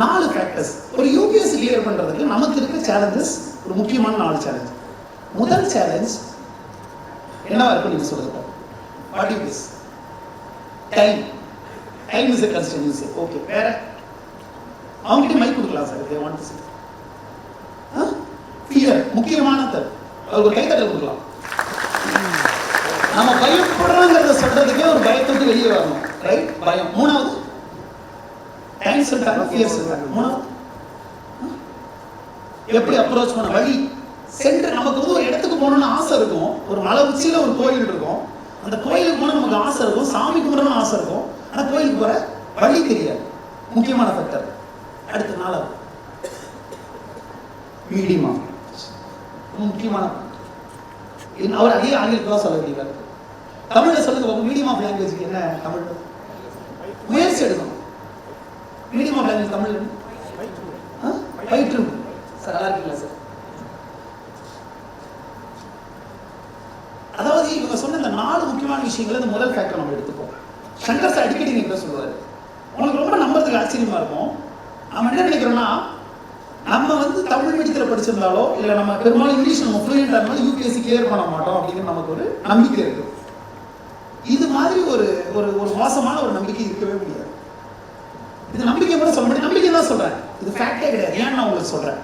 நாலு ஃபேக்டர்ஸ் ஒரு UPS clear பண்ணுறதுக்கு நமக்கு இருக்க சேலஞ்சஸ் ஒரு முக்கியமான நாலு சேலஞ்ச் முதல் சேலஞ்ச் என்னவா இருக்கும் நீங்க சொல்லுங்க what you this time time is constants okay வேற? அவங்ககிட்ட மைக் கொடுக்கலாம் sir they want to fear முக்கியமான தர் ஒரு கைத்தட்டல் கொடுக்கலாம். நம்ம பயப்படுறோங்கிறத சொல்றதுக்கே ஒரு பயத்துக்கு வெளியே வரணும். ரைட் பயம். மூணாவது டைம் சொல்லிட்டாங்க ஃபியர் சொல்லிட்டாங்க மூணாவது எப்படி அப்ரோச் பண்ண? வழி சென்று நமக்கு வந்து ஒரு இடத்துக்கு போகணும்னு ஆசை இருக்கும். ஒரு மலை உச்சியில் ஒரு கோயில் இருக்கும். அந்த கோயிலுக்கு போனால் நமக்கு ஆசை இருக்கும். சாமி கும்பிடணும்னு ஆசை இருக்கும். ஆனால் கோயிலுக்கு போகிற வழி தெரியாது. முக்கியமான ஃபேக்டர் அடுத்த நாளாவது மீடியமா. முக்கியமான அவர் அதே ஆங்கிலத்தில் தான் சொல்ல வேண்டியவர் தமிழ்ல சொல்லுங்க மீடியம் ஆஃப் லாங்குவேஜ்க்கு என்ன? தமிழ். முயற்சி எடுக்கணும். மீடியம் ஆஃப் லாங்குவேஜ் தமிழ் ஆ? பயிற்று சார் நல்லா இருக்கீங்களா சார்? அதாவது இவங்க சொன்ன இந்த நாலு முக்கியமான விஷயங்களை இந்த முதல் ஃபேக்டர் நம்ம எடுத்துப்போம். சங்கர் சார் அடிக்கடி நீங்க சொல்லுவார். உங்களுக்கு ரொம்ப நம்புறதுக்கு ஆச்சரியமா இருக்கும். நம்ம என்ன நினைக்கிறோம்னா நம்ம வந்து தமிழ் மீடியத்தில் படிச்சிருந்தாலோ இல்லை நம்ம பெரும்பாலும் இங்கிலீஷ் நம்ம ஃப்ளூயண்டாக இருந்தாலும் யூபிஎஸ்சி கிளியர் பண்ண மாட்டோம் அப்படிங்கிற நமக்கு ஒரு நம்பிக்கை இருக்கு. இது மாதிரி ஒரு ஒரு ஒரு மோசமான ஒரு நம்பிக்கை இருக்கவே முடியாது. இது நம்பிக்கை கூட சொல்ல முடியும் நம்பிக்கை தான் சொல்றேன். இது ஃபேக்டே கிடையாது. ஏன் நான் உங்களுக்கு சொல்றேன்?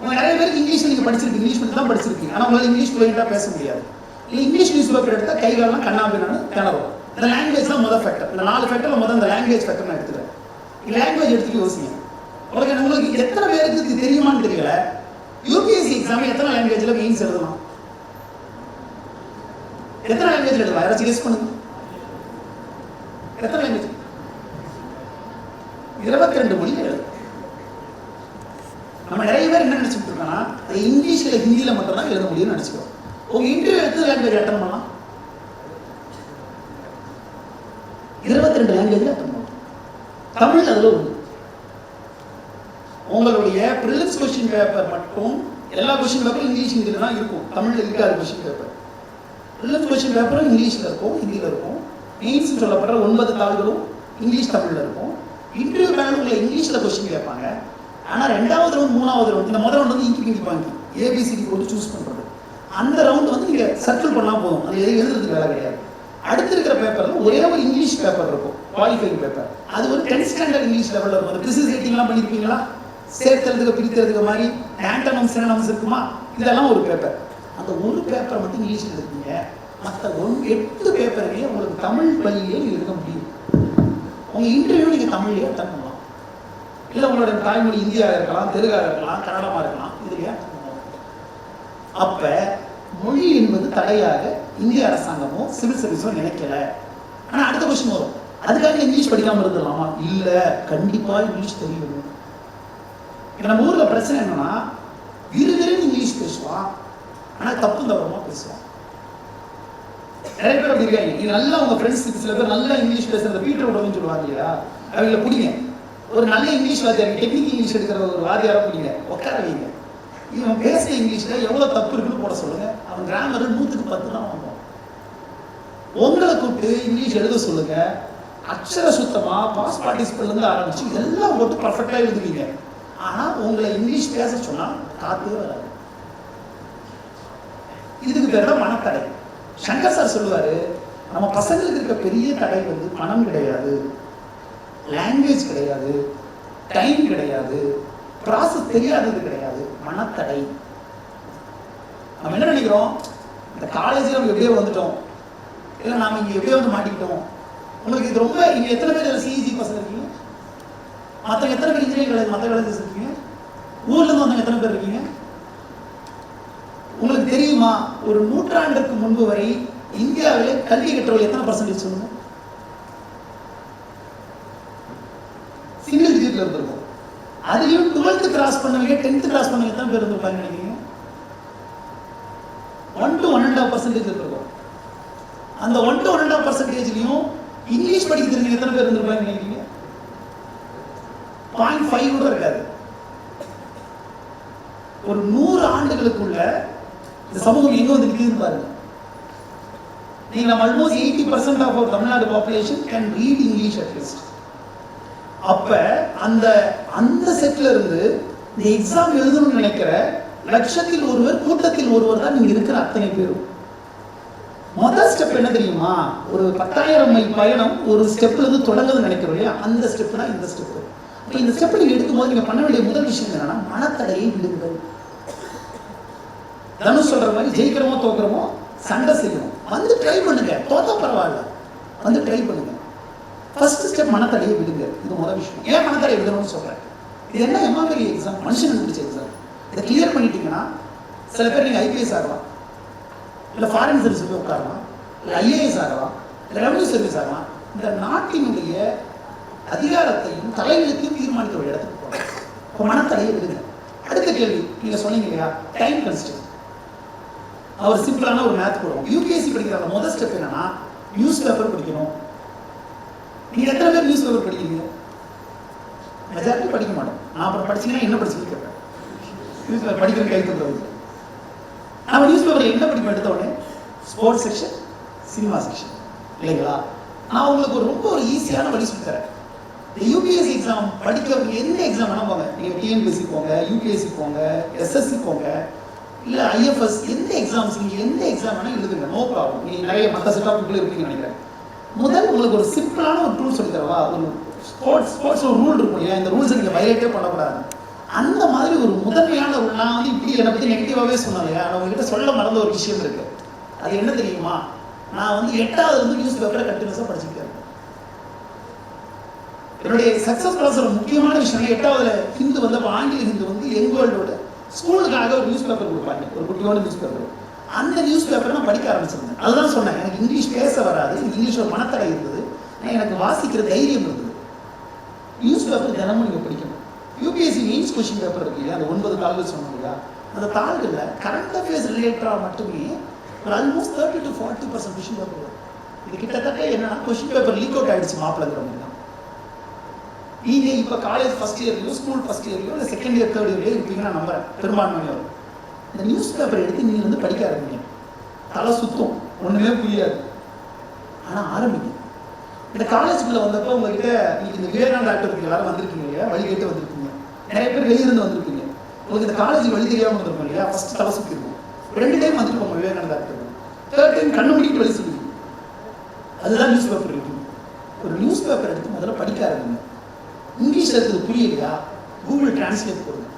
உங்கள் நிறைய பேருக்கு இங்கிலீஷ் நீங்க படிச்சிருக்கீங்க இங்கிலீஷ் மட்டும் தான் படிச்சிருக்கீங்க ஆனா உங்களால் இங்கிலீஷ் ஃப்ளூயண்டா பேச முடியாது. இல்லை இங்கிலீஷ் நியூஸ் பேப்பர் எடுத்தால் கை காலெல்லாம் கண்ணாபின்னு திணறும். இந்த லாங்குவேஜ் தான் முதல் ஃபேக்டர் இந்த நாலு ஃபேக்டரில் முதல் இந்த லாங்குவேஜ் ஃபேக்டர் நான் எடுத்துக்கிறேன். லாங்குவேஜ் எடுத்துட்டு யோசிங்க. உங்களுக்கு உங்களுக்கு எத்தனை பேருக்கு இது தெரியுமான்னு தெரியல. யூபிஎஸ்சி எக்ஸாம் எத்தனை லாங்குவேஜில் மீன்ஸ் எழுதலாம்? எத்தனை லாங்குவேஜ் எழுதலாம்? யாராச்சும் கெஸ் பண்ணுங்க. எத்தனை லாங்குவேஜ் இருபத்தி ரெண்டு மொழி எழுதும் நம்ம நிறைய பேர் என்ன நினச்சிட்டு இருக்கோம்னா அது இங்கிலீஷ்ல ஹிந்தியில மட்டும் தான் எழுத முடியும்னு நினச்சிக்கிறோம். உங்க இன்டர்வியூ எடுத்து லாங்குவேஜ் அட்டன் பண்ணலாம். இருபத்தி ரெண்டு லாங்குவேஜில் அட்டன் பண்ணலாம். தமிழ் அதில் ஒன்று உங்களுடைய ப்ரிலிப்ஸ் கொஸ்டின் பேப்பர் மட்டும் எல்லா கொஸ்டின் பேப்பரும் இங்கிலீஷ் ஹிந்தியில் தான் இருக்கும். தமிழில் இருக்காது கொஸ்டின் பேப்பர் ப்ரிலிப்ஸ் கொஸ்டின் பேப்பரும் இங்கிலீஷில் இருக்கும் ஹிந்தியில் இருக்கும். மெயின்ஸ் சொல்லப்படுற ஒன்பது தாள்களும் இங்கிலீஷ் தமிழில் இருக்கும். இன்டர்வியூ வேணாலும் உங்களை இங்கிலீஷில் கொஸ்டின் கேட்பாங்க. ஆனால் ரெண்டாவது ரவுண்ட் மூணாவது ரவுண்ட் இந்த முதல் ரவுண்ட் வந்து இங்கி பிங்கி ஏபிசிடி போட்டு சூஸ் பண்ணுறது அந்த ரவுண்ட் வந்து நீங்கள் சர்க்கிள் பண்ணால் போதும். அது எது எழுதுறதுக்கு வேலை கிடையாது. அடுத்து இருக்கிற பேப்பரில் ஒரே ஒரு இங்கிலீஷ் பேப்பர் இருக்கும். குவாலிஃபைங் பேப்பர் அது ஒரு டென்த் ஸ்டாண்டர்ட் இங்கிலீஷ் லெவலில் இருக்கும். அந்த கிறிஸ்து ரேட்டிங்லாம் பண்ணியிருப்பீங்களா சேர்த்துறதுக்கு பிரிக்கிறதுக்கு மாதிரி ஆண்டனம்ஸ் சினனம்ஸ் இருக்குமா? இதெல்லாம் ஒரு பேப்பர் அந்த ஒரு பேப்பரை மட்டும் இங்கிலீஷில் எடுப்பீங்க மற்ற ஒன் எட்டு பேப்பரையே உங்களுக்கு தமிழ் வழியிலே எழுத முடியும். உங்கள் இன்டர்வியூ நீங்கள் தமிழ்லேயே அட்டன் பண்ணலாம் இல்லை உங்களோட தாய்மொழி இந்தியாக இருக்கலாம் தெலுங்காக இருக்கலாம் கன்னடமாக இருக்கலாம் இதுலையே அப்ப மொழி என்பது தடையாக இந்திய அரசாங்கமோ சிவில் சர்வீஸோ நினைக்கல. ஆனா அடுத்த கொஸ்டின் வரும். அதுக்காக இங்கிலீஷ் படிக்காம இருந்துடலாமா? இல்ல கண்டிப்பா இங்கிலீஷ் தெரியணும் இப்ப நம்ம ஊர்ல பிரச்சனை என்னன்னா விறுவிறுன்னு இங்கிலீஷ் பேசுவான். ஆனா தப்பு தவறமா பேசுவான். நிறைய பேர் அப்படி இருக்காங்க. நீங்க நல்லா உங்க ஃப்ரெண்ட்ஸ் சில பேர் நல்லா இங்கிலீஷ் பேசுறத பீட்டர் உடவுன்னு சொல்லுவாங்க இல்லையா? அவங்கள பிடிங்க. ஒரு நல்ல இங்கிலீஷ் வாத்தியார் டெக்னிக் இங்கிலீஷ் எடுக்கிற ஒரு வாத்தியாரை பிடிங்க. உட்கார வைங்க. இவன் பேச இங்கிலீஷ்ல எவ்வளவு தப்பு இருக்குன்னு போட சொல்லுங்க. அவன் கிராமர் நூத்துக்கு பத்து தான் வாங்குவான். உங்களை கூப்பிட்டு இங்கிலீஷ் எழுத சொல்லுங்க. அக்ஷர சுத்தமா பாஸ் பார்ட்டிசிபிள் இருந்து ஆரம்பிச்சு எல்லாம் போட்டு பர்ஃபெக்டா எழுதுவீங்க. ஆனா உங்களை இங்கிலீஷ் பேச சொன்னா காத்தே வராது. இதுக்கு பேர் தான் மனத்தடை சங்கர் சார் சொல்லுவார் நம்ம பசங்களுக்கு இருக்க பெரிய தடை வந்து பணம் கிடையாது லாங்குவேஜ் கிடையாது டைம் கிடையாது ப்ராசஸ் தெரியாதது கிடையாது மனத்தடை. நம்ம என்ன நினைக்கிறோம்? இந்த காலேஜில் நம்ம எப்படியோ வந்துட்டோம். இல்லை நாம் இங்கே எப்படியோ வந்து மாட்டிக்கிட்டோம். உங்களுக்கு இது ரொம்ப இங்கே எத்தனை பேர் சிஇஜி பசங்க இருக்கீங்க? மற்ற எத்தனை பேர் இன்ஜினியரிங் காலேஜ் மற்ற காலேஜஸ் இருக்கீங்க? ஊர்லேருந்து வந்தவங்க எத்தனை பேர் இருக்கீங்க? உங்களுக்கு தெரியுமா ஒரு நூற்றாண்டுக்கு முன்பு வரை இந்தியாவிலே கல்வி கற்றவர்கள் எத்தனை பர்சன்டேஜ் சொல்லுங்க? சிங்கிள் டிஜிட்ல இருந்திருக்கும். அதுலயும் டுவெல்த் கிராஸ் பண்ணவங்க டென்த் கிராஸ் பண்ணவங்க எத்தனை பேர் இருந்திருப்பாங்க நினைக்கிறீங்க? One to one and half percentage இருக்கும் அந்த one to one and half பர்சன்டேஜ்லயும் English படிக்க தெரிஞ்சவங்க எத்தனை பேர் இருந்திருப்பாங்க நினைக்கிறீங்க? பாயிண்ட் ஃபைவ் கூட இருக்காது. ஒரு நூறு ஆண்டுகளுக்குள்ள இந்த சமூகம் எங்க வந்து நிற்குதுன்னு பாருங்க. நீங்க நம்ம almost eighty percent of Tamil Nadu population can read English at least அப்ப அந்த அந்த செட்ல இருந்து இந்த எக்ஸாம் எழுதணும்னு நினைக்கிற லட்சத்தில் ஒருவர் கூட்டத்தில் ஒருவர் தான் நீங்க இருக்கிற அத்தனை பேரும். முதல் ஸ்டெப் என்ன தெரியுமா? ஒரு பத்தாயிரம் மைல் பயணம் ஒரு ஸ்டெப்ல இருந்து தொடங்குதுன்னு நினைக்கிறோம் இல்லையா? அந்த ஸ்டெப் தான் இந்த ஸ்டெப் அப்ப இந்த ஸ்டெப் நீங்க எடுக்கும்போது நீங்க பண்ண வேண்டிய முதல் விஷயம் என்னன்னா மனத்தடையை விடுங்கள். தனுஷ் சொல்ற மாதிரி ஜெயிக்கிறோமோ தோக்குறோமோ சண்டை செய்யணும். வந்து ட்ரை பண்ணுங்க. தோத்தா பரவாயில்ல. வந்து ட்ரை பண்ணுங்க. ஃபர்ஸ்ட் ஸ்டெப் மனத்தடையை விடுங்க. இது முதல் விஷயம். ஏன் மனத்தடையை விடணும்னு சொல்றேன்? இது என்ன எம்மாதிரி எக்ஸாம் மனுஷனுக்கு பிடிச்ச எக்ஸாம் இதை கிளியர் பண்ணிட்டீங்கன்னா சில பேர் நீங்கள் ஐபிஎஸ் ஆகலாம். இல்லை ஃபாரின் சர்வீஸ் போய் உட்காரலாம். இல்லை ஐஏஎஸ் ஆகலாம். இல்லை ரெவன்யூ சர்வீஸ் ஆகலாம். இந்த நாட்டினுடைய அதிகாரத்தையும் தலையெழுத்தையும் தீர்மானிக்கிற ஒரு இடத்துக்கு போகலாம். இப்போ மனத்தடையை விடுங்க. அடுத்த கேள்வி நீங்கள் சொன்னீங்க இல்லையா? டைம் கன்ஸ்டன்ட் அவர் சிம்பிளான ஒரு மேத் போடுவோம் யூபிஎஸ்சி படிக்கிற முதல் ஸ்டெப் என்னன்னா நியூஸ் பேப்பர் படிக்கணும். நீங்க எத்தனை பேர் நியூஸ் பேப்பர் படிக்கிறீங்க? மெஜாரிட்டி படிக்க மாட்டோம். நான் அப்புறம் படிச்சீங்கன்னா என்ன படிச்சுன்னு கேட்பேன். நியூஸ் பேப்பர் படிக்கிற கை தந்துடுறது நம்ம நியூஸ் பேப்பர் என்ன படிப்போம் எடுத்த உடனே ஸ்போர்ட்ஸ் செக்ஷன் சினிமா செக்ஷன் இல்லைங்களா? நான் உங்களுக்கு ஒரு ரொம்ப ஒரு ஈஸியான வழி சொல்லித்தரேன் இந்த யூபிஎஸ்சி எக்ஸாம் படிக்கிறவங்க எந்த எக்ஸாம் வேணா போங்க. நீங்கள் டிஎன்பிஎஸ்சி போங்க யூபிஎஸ்சி போங்க எஸ்எஸ்சி போங்க. இல்லை ஐஎஃப்எஸ் எந்த எக்ஸாம்ஸ் நீங்கள் எந்த எக்ஸாம் வேணால் எழுதுங்க நோ ப்ராப்ளம் நீங்கள் நிறைய மற்ற செட் ஆஃப் இருப்பீங்கன்னு நினைக்கிறேன். முதல் உங்களுக்கு ஒரு சிம்பிளான ஒரு டூல் சொல்லி தரவா? ஒரு ஸ்போர்ட்ஸ் ஸ்போர்ட்ஸ் ஒரு ரூல் இருக்கும் இல்லையா? இந்த ரூல்ஸை நீங்கள் வயலேட்டே பண்ணக்கூடாது. அந்த மாதிரி ஒரு முதன்மையான ஒரு நான் வந்து இப்படி என்னை பற்றி நெகட்டிவாகவே சொன்னேன் இல்லையா? நான் உங்ககிட்ட சொல்ல மறந்த ஒரு விஷயம் இருக்குது அது என்ன தெரியுமா? நான் வந்து எட்டாவது வந்து நியூஸ் பேப்பரை கண்டினியூஸாக படிச்சுக்கிட்டேன் என்னுடைய சக்ஸஸ் ப்ராசஸ் முக்கியமான விஷயம் எட்டாவதுல ஹிந்து வந்து அப்போ ஆங்கில ஹிந்து வந்து எங்கோல்டோட ஸ்கூலுக்காக ஒரு நியூஸ் பேப்பர் கொடுப்பாங்க. ஒரு குட்டியோட நியூஸ் பேப்பர் அந்த நியூஸ் பேப்பரை நான் படிக்க ஆரம்பிச்சிருந்தேன். அதுதான் சொன்னேன். எனக்கு இங்கிலீஷ் பேச வராது. எனக்கு இங்கிலீஷோட மனத்தடை இருந்தது. எனக்கு வாசிக்கிற தைரியம் இருந்தது. நியூஸ் பேப்பர் தினமும் நீங்கள் படிக்கணும். யூபிஎஸ்சி மெயின்ஸ் கொஷின் பேப்பர் இருக்கு இல்லையா? அந்த ஒன்பது தாள்கள் சொன்னோம் அந்த தாள்களில் கரண்ட் அஃபேர்ஸ் ரிலேட்டடாக மட்டுமே ஒரு almost thirty to forty percent question paper வரும். இது கிட்டத்தட்ட என்னன்னா கொஸ்டின் பேப்பர் லீக் அவுட் ஆகிடுச்சு மாப்பிளங்கிற மாதிரி நீங்கள் இப்போ காலேஜ் ஃபஸ்ட் இயர்லையோ ஸ்கூல் ஃபர்ஸ்ட் இயர்லயோ இல்லை செகண்ட் இயர் தேர்ட் இயர்லையோ இருப்பீங்க நான் நம்புறேன். பெரும்பான்மையோர் இந்த நியூஸ் பேப்பர் எடுத்து நீங்கள் வந்து படிக்க ஆரம்பிங்க. தலை சுத்தம். ஒன்றுமே புரியாது. ஆனால் ஆரம்பிங்க. இந்த காலேஜுக்குள்ளே வந்தப்போ உங்ககிட்ட நீங்க இந்த விவேகானந்த டாக்டருக்கு எல்லாரும் வந்திருக்கீங்க இல்லையா? வழிகேட்டு வந்திருக்கீங்க. நிறைய பேர் வெளியிருந்து வந்திருப்பீங்க. உங்களுக்கு இந்த காலேஜ் வழி தெரியாமல் வந்திருக்கும் இல்லையா? ஃபஸ்ட் தலை சுற்றிருக்கும் ரெண்டு டைம் வந்துருப்போம் விவேகானந்த டாக்டர் தேர்ட் டைம் கண்ணு முடிக்கிட்டு வழி சொல்லுவீங்க அதுதான் நியூஸ் பேப்பர் இருக்கு ஒரு நியூஸ் பேப்பர் எடுத்து முதல்ல படிக்க ஆரம்பிங்க. இங்கிலீஷில் இருக்கிறது புரியலையா? கூகுள் டிரான்ஸ்லேட் போடுங்க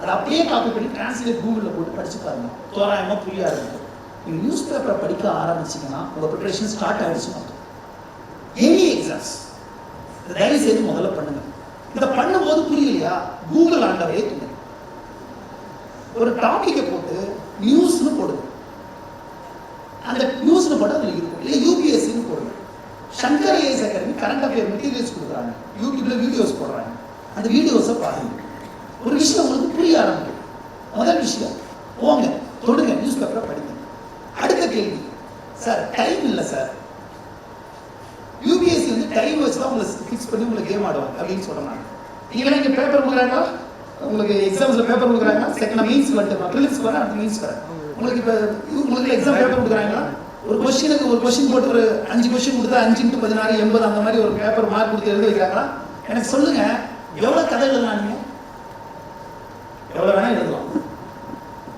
அதை அப்படியே காப்பி பண்ணி டிரான்ஸ்லேட் கூகுளில் போட்டு படிச்சு பாருங்க. தோராயமாக புரிய ஆரம்பிக்கும் நியூஸ் பேப்பரை படிக்க ஆரம்பிச்சீங்கன்னா உங்கள் ப்ரிப்பரேஷன் ஸ்டார்ட் ஆகிடுச்சு மொத்தம். எனி எக்ஸாம்ஸ் தயவு செய்து முதல்ல பண்ணுங்க. இதை பண்ணும்போது புரியலையா? கூகுள் ஆண்டவே துணை. ஒரு டாபிக்கை போட்டு நியூஸ்னு போடுங்க அந்த நியூஸ்னு போட்டு அதில் இருக்கும் இல்லை யூபிஎஸ்சின்னு போடுங்க IAS academy current affair materials கொடுக்குறாங்க. யூடியூப்ல வீடியோஸ் போடுறாங்க. அந்த வீடியோஸை பாருங்க. ஒரு விஷயம் உங்களுக்கு புரிய ஆரம்பிக்கும். முதல் விஷயம் போங்க தொடுங்க நியூஸ் பேப்பரை படிங்க. அடுத்த கேள்வி சார் டைம் இல்லை சார் யூபிஎஸ்சி வந்து டைம் வச்சு தான் உங்களை ஃபிக்ஸ் பண்ணி உங்களுக்கு கேம் ஆடுவாங்க அப்படின்னு சொல்கிறாங்க நீங்களே இங்கே பேப்பர் கொடுக்குறாங்களா? உங்களுக்கு எக்ஸாம்ஸில் பேப்பர் கொடுக்குறாங்க செகண்ட் மீன்ஸ் வந்துட்டு ப்ரிலிம்ஸ் வரேன் அடுத்த மீன்ஸ் வரேன் உங்களுக்கு இப்போ உங்களுக்கு எக்ஸாம் பேப்பர் கொடுக்குறாங்களா? ஒரு கொஸ்டினுக்கு ஒரு கொஸ்டின் போட்டு ஒரு அஞ்சு கொஸ்டின் கொடுத்தா அஞ்சு இன்ட்டு பதினாறு எண்பது அந்த மாதிரி ஒரு பேப்பர் மார்க் கொடுத்து எழுத வைக்கிறாங்களா? எனக்கு சொல்லுங்க எவ்வளோ கதை எழுதலாம் நீங்கள் எவ்வளோ வேணால் எழுதலாம்.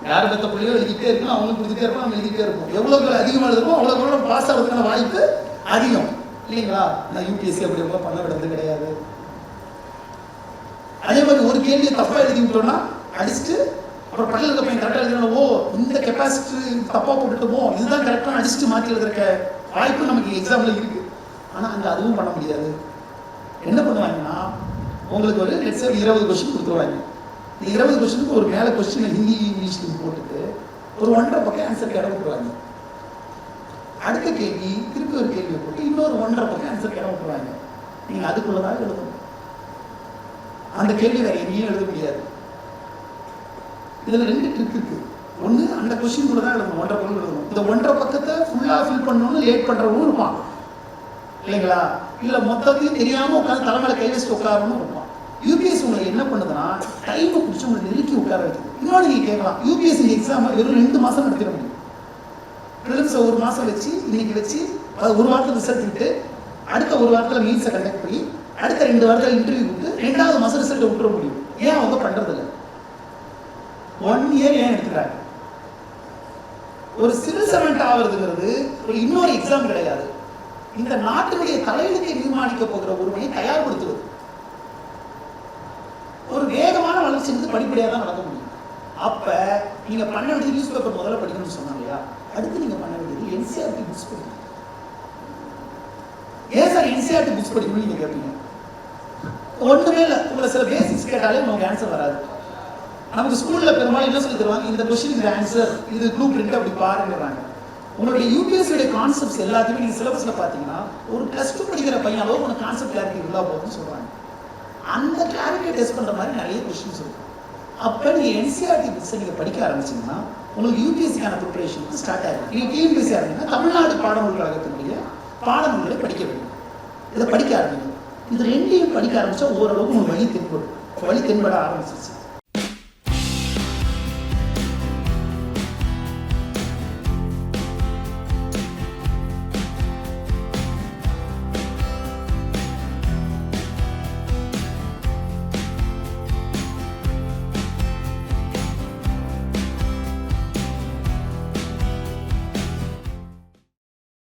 யார் பெத்த பிள்ளையோ எழுதிக்கிட்டே இருக்கணும் அவங்களுக்கு கொடுத்துட்டே இருப்போம் நம்ம எழுதிக்கிட்டே இருப்போம். எவ்வளோ அதிகமாக எழுதுமோ அவ்வளோ எவ்வளோ பாஸ் ஆகிறதுக்கான வாய்ப்பு அதிகம். இல்லைங்களா? நான் யூபிஎஸ்சி அப்படி எவ்வளோ பண்ண விடுறது கிடையாது. அதே மாதிரி ஒரு கேள்வியை தப்பாக எழுதி விட்டோம்னா அடிச்சுட்டு அப்புறம் பக்கத்தில் இருக்க பையன் கரெக்டாக எழுதுனா ஓ இந்த கெப்பாசிட்டி தப்பாக போட்டுட்டோமோ இதுதான் கரெக்டாக அடிச்சுட்டு மாற்றி எழுதுறக்க வாய்ப்பு நமக்கு எக்ஸாம்ல இருக்குது ஆனால் அங்கே அதுவும் பண்ண முடியாது. என்ன பண்ணுவாங்கன்னா உங்களுக்கு ஒரு லெட்ஸ் இருபது கொஸ்டின் கொடுத்துருவாங்க. இந்த இருபது கொஸ்டினுக்கு ஒரு மேலே கொஸ்டினை ஹிந்தி இங்கிலீஷ்லையும் போட்டுட்டு ஒரு ஒன்றரை பக்கம் ஆன்சர் இடம் விட்டுருவாங்க அடுத்த கேள்வி திருப்பி ஒரு கேள்வியை போட்டு இன்னொரு ஒன்றரை பக்கம் ஆன்சர் இடம் விட்டுருவாங்க நீங்கள் அதுக்குள்ளதாக எழுதணும். அந்த கேள்வி வேறு எங்கேயும் எழுத முடியாது. இதில் ரெண்டு ட்ரிக் இருக்கு. ஒன்று அந்த கொஸ்டின் கூட தான் எழுதணும் ஒன்றரை பக்கம் எழுதணும் இந்த ஒன்றரை பக்கத்தை ஃபுல்லாக ஃபில் பண்ணணும்னு லேட் பண்றவனும் இருப்பான் இல்லைங்களா? இல்லை மொத்தத்தையும் தெரியாமல் உட்காந்து தலைமையில் கை வச்சு உட்காரணும் இருப்பான் யூபிஎஸ்சி உங்களை என்ன பண்ணுதுன்னா டைமை பிடிச்சி உங்களை நெருக்கி உட்கார வைக்குது. இன்னொன்று நீங்கள் கேட்கலாம். யூபிஎஸ்சி எக்ஸாம் வெறும் ரெண்டு மாதம் நடத்திட முடியும். ப்ரிலிம்ஸை ஒரு மாதம் வச்சு இன்னைக்கு வச்சு ஒரு வாரத்தில் ரிசல்ட் விட்டு அடுத்த ஒரு வாரத்தில் மீட்ஸை கண்டக்ட் பண்ணி அடுத்த ரெண்டு வாரத்தில் இன்டர்வியூ கொடுத்து ரெண்டாவது மாதம் ரிசல்ட்டை விட்டுற முடியும். ஏன் அவங்க பண்ணுறதில்ல ஒன் இயர் ஏன் எடுக்கிறாங்க ஒரு சிவில் சர்வெண்ட் ஆகிறதுங்கிறது ஒரு இன்னொரு எக்ஸாம் கிடையாது. இந்த நாட்டினுடைய தலையெழுத்தை தீர்மானிக்க போகிற ஒருவனை தயார்படுத்துவது. ஒரு வேகமான வளர்ச்சி வந்து படிப்படியாக தான் நடக்க முடியும். அப்ப நீங்க பண்ண வேண்டியது நியூஸ் பேப்பர் முதல்ல படிக்கணும்னு சொன்னாங்க இல்லையா? அடுத்து நீங்க பண்ண வேண்டியது என்சிஆர்டி புக்ஸ் படிக்கணும். ஏன் சார் என்சிஆர்டி புக்ஸ் படிக்கணும்னு நீங்க கேட்பீங்க ஒண்ணுமே இல்லை. உங்களை சில பேசிக்ஸ் கேட்டாலே உங்களுக்கு ஆன்சர் வராது. நமக்கு ஸ்கூல்ல பெரும்பாலும் என்ன சொல்லி தருவாங்க? இந்த கொஸ்டினுக்கு ஆன்சர் இது ப்ளூ பிரிண்ட் அப்படி பாருங்கிறாங்க உங்களுடைய யூபிஎஸ்சியோட கான்செப்ட்ஸ் எல்லாத்தையுமே நீங்க சிலபஸ்ல பாத்தீங்கன்னா ஒரு பிளஸ் டூ படிக்கிற பையன் அளவு உனக்கு கான்செப்ட் கிளாரிட்டி இருந்தா போதும்னு சொல்றாங்க அந்த கிளாரிட்டியை டெஸ்ட் பண்ற மாதிரி நிறைய கொஸ்டின்ஸ் இருக்கும் அப்ப நீங்க என்சிஆர்டி புக்ஸை நீங்க படிக்க ஆரம்பிச்சீங்கன்னா உங்களுக்கு யூபிஎஸ்சிக்கான ப்ரிப்பரேஷன் ஸ்டார்ட் ஆகும் நீங்க டிஎன்பிஎஸ்சி ஆரம்பிங்கன்னா தமிழ்நாடு பாடநூல் கழகத்தினுடைய பாடநூல்களை படிக்க வேண்டும். இதை படிக்க ஆரம்பிங்க இது ரெண்டையும் படிக்க ஆரம்பிச்சா ஓரளவுக்கு உங்களுக்கு வழி தென்படும். வழி தென்பட ஆரம்பிச்சிருச்சு.